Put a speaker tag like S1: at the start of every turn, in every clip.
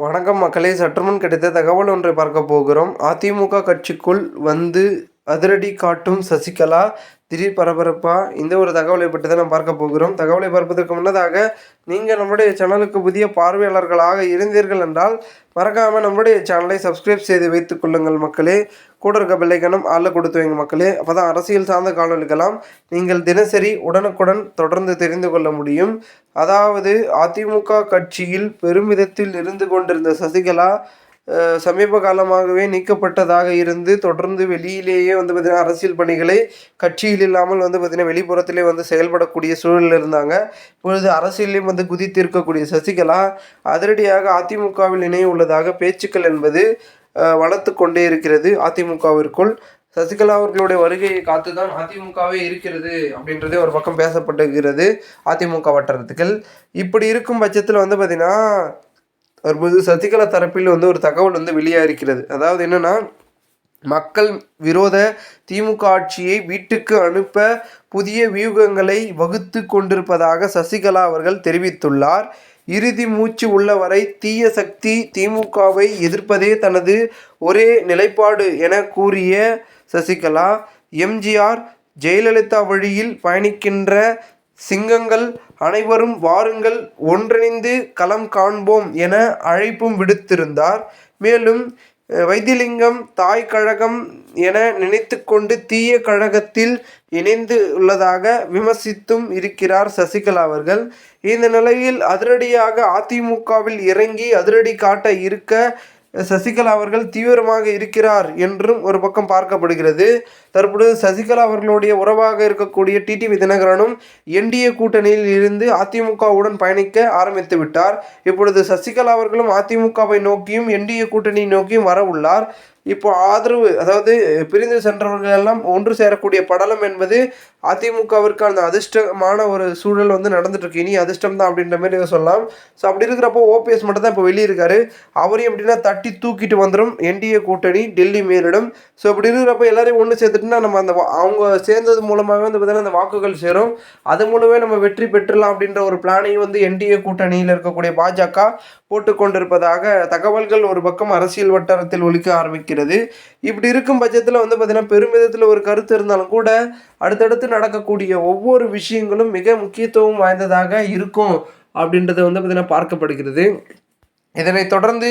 S1: வணக்கம் மக்களே சற்றுமுன் கிடைத்த தகவல் ஒன்றை பார்க்க போகிறோம். அதிமுக கட்சிக்குள் வந்து அதிரடி காட்டும் சசிகலா. திடீர் பரபரப்பா. இந்த ஒரு தகவலை பற்றி தான் நாம் பார்க்க போகிறோம். தகவலை பார்ப்பதற்கு முன்னதாக நீங்கள் நம்முடைய சேனலுக்கு புதிய பார்வையாளர்களாக இருந்தீர்கள் என்றால் மறக்காமல் நம்முடைய சேனலை சப்ஸ்கிரைப் செய்து வைத்துக் கொள்ளுங்கள் மக்களே. கூட இருக்க பிள்ளைக்கணும் ஆளில் கொடுத்து வைங்க மக்களே. அப்போ தான் அரசியல் சார்ந்த காணொலிக்கலாம் நீங்கள் தினசரி உடனுக்குடன் தொடர்ந்து தெரிந்து கொள்ள முடியும். அதாவது அதிமுக கட்சியில் பெருமிதத்தில் இருந்து கொண்டிருந்த சசிகலா சமீப காலமாகவே நீக்கப்பட்டதாக இருந்து தொடர்ந்து வெளியிலேயே வந்து பார்த்திங்கன்னா அரசியல் பணிகளை கட்சியில் இல்லாமல் வந்து பார்த்திங்கன்னா வெளிப்புறத்திலே வந்து செயல்படக்கூடிய சூழலில் இருந்தாங்க. இப்பொழுது அரசியலையும் வந்து குதித்திருக்கக்கூடிய சசிகலா அதிரடியாக அதிமுகவில் இணைய உள்ளதாக பேச்சுக்கள் என்பது வளர்த்து கொண்டே இருக்கிறது அதிமுகவிற்குள். சசிகலா அவர்களுடைய வருகையை காத்து தான் அதிமுகவே இருக்கிறது அப்படின்றதே ஒரு பக்கம் பேசப்பட்டிருக்கிறது அதிமுக வட்டாரத்துக்கள். இப்படி இருக்கும் பட்சத்தில் வந்து பார்த்திங்கன்னா தற்போது சசிகலா தரப்பில் வந்து ஒரு தகவல் வந்து வெளியாகிருக்கிறது அதாவது என்னன்னா மக்கள் விரோத திமுக ஆட்சியை வீட்டுக்கு அனுப்ப புதிய வியூகங்களை வகுத்து கொண்டிருப்பதாக சசிகலா அவர்கள் தெரிவித்துள்ளார். இறுதி மூச்சு உள்ளவரை தீய சக்தி திமுகவை எதிர்ப்பதே தனது ஒரே நிலைப்பாடு என கூறிய சசிகலா எம்ஜிஆர் ஜெயலலிதா வழியில் பயணிக்கின்ற சிங்கங்கள் அனைவரும் வாருங்கள் ஒன்றிணைந்து களம் காண்போம் என அழைப்பும் விடுத்திருந்தார். மேலும் அஹ், வைத்திலிங்கம் தாய் கழகம் என நினைத்துக்கொண்டு தீய கழகத்தில் இணைந்து உள்ளதாக விமர்சித்தும் இருக்கிறார் சசிகலா அவர்கள். இந்த நிலையில் அதிரடியாக அதிமுகவில் இறங்கி அதிரடி காட்ட இருக்க சசிகலா அவர்கள் தீவிரமாக இருக்கிறார் என்றும் ஒரு பக்கம் பார்க்கப்படுகிறது. தற்பொழுது சசிகலா அவர்களுடைய உறவாக இருக்கக்கூடிய டிடிவி தினகரனும் என்டிஏ கூட்டணியில் இருந்து அதிமுகவுடன் பயணிக்க ஆரம்பித்து விட்டார். இப்பொழுது சசிகலா அவர்களும் அதிமுகவை நோக்கியும் என்டிஏ கூட்டணியை நோக்கியும் வர உள்ளார். இப்போ ஆதரவு அதாவது பிரிந்து சென்றவர்கள் எல்லாம் ஒன்று சேரக்கூடிய படலம் என்பது அதிமுகவிற்கு அந்த அதிர்ஷ்டமான ஒரு சூழல் வந்து நடந்துட்டு இருக்கு இனி அதிர்ஷ்டம் தான் அப்படின்ற மாதிரி சொல்லலாம். ஸோ அப்படி இருக்கிறப்போ ஓபிஎஸ் மட்டும் தான் இப்போ வெளியே இருக்காரு அவரையும் எப்படின்னா தட்டி தூக்கிட்டு வந்துடும் என்டிஏ கூட்டணி டெல்லி மேலிடம். ஸோ இப்படி இருக்கிறப்ப எல்லாரையும் ஒன்று சேர்த்துட்டுனா நம்ம அந்த அவங்க சேர்ந்தது மூலமாக வந்து பார்த்தீங்கன்னா அந்த வாக்குகள் சேரும். அது மூலமே நம்ம வெற்றி பெற்றுலாம் அப்படின்ற ஒரு பிளானையும் வந்து என்டிஏ கூட்டணியில் இருக்கக்கூடிய பாஜக போட்டு கொண்டிருப்பதாக தகவல்கள் ஒரு பக்கம் அரசியல் வட்டாரத்தில் ஒழிக்க ஆரம்பிக்கும் இருக்கிறது இப்படி இருக்கும் பட்சத்தில் வந்து பார்த்திங்கன்னா பெருமிதத்தில் ஒரு கருத்து இருந்தாலும் கூட அடுத்தடுத்து நடக்கக்கூடிய ஒவ்வொரு விஷயங்களும் மிக முக்கியத்துவம் வாய்ந்ததாக இருக்கும் அப்படின்றது வந்து பார்த்திங்கன்னா பார்க்கப்படுகிறது. இதனைத் தொடர்ந்து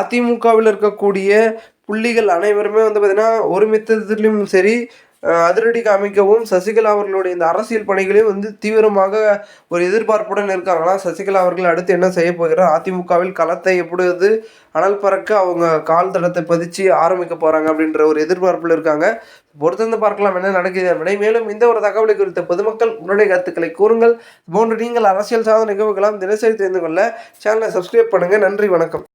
S1: அதிமுகவில் இருக்கக்கூடிய புள்ளிகள் அனைவருமே வந்து பார்த்திங்கன்னா ஒருமித்தத்திலும் சரி அதிரடி காமிக்கவும் சசிகலா அவர்களுடைய இந்த அரசியல் பணிகளையும் வந்து தீவிரமாக ஒரு எதிர்பார்ப்புடன் இருக்காங்களாம் சசிகலா அவர்கள் அடுத்து என்ன செய்ய போகிறார்? அதிமுகவில் களத்தை எப்பொழுது அனல் பறக்க அவங்க கால் தடத்தை பதிச்சு ஆரம்பிக்க போகிறாங்க அப்படின்ற ஒரு எதிர்பார்ப்பில் இருக்காங்க. பொறுத்திருந்து பார்க்கலாம் என்ன நடக்குது என்பதை மேலும் இந்த ஒரு தகவலை குறித்த பொதுமக்கள் உங்களுடைய கருத்துக்களை கூறுங்கள். போன்று நீங்கள் அரசியல் சாதனை நிகழ்வுகளாம் தினசரி தெரிந்து கொள்ள சேனலை சப்ஸ்கிரைப் பண்ணுங்கள் நன்றி வணக்கம்.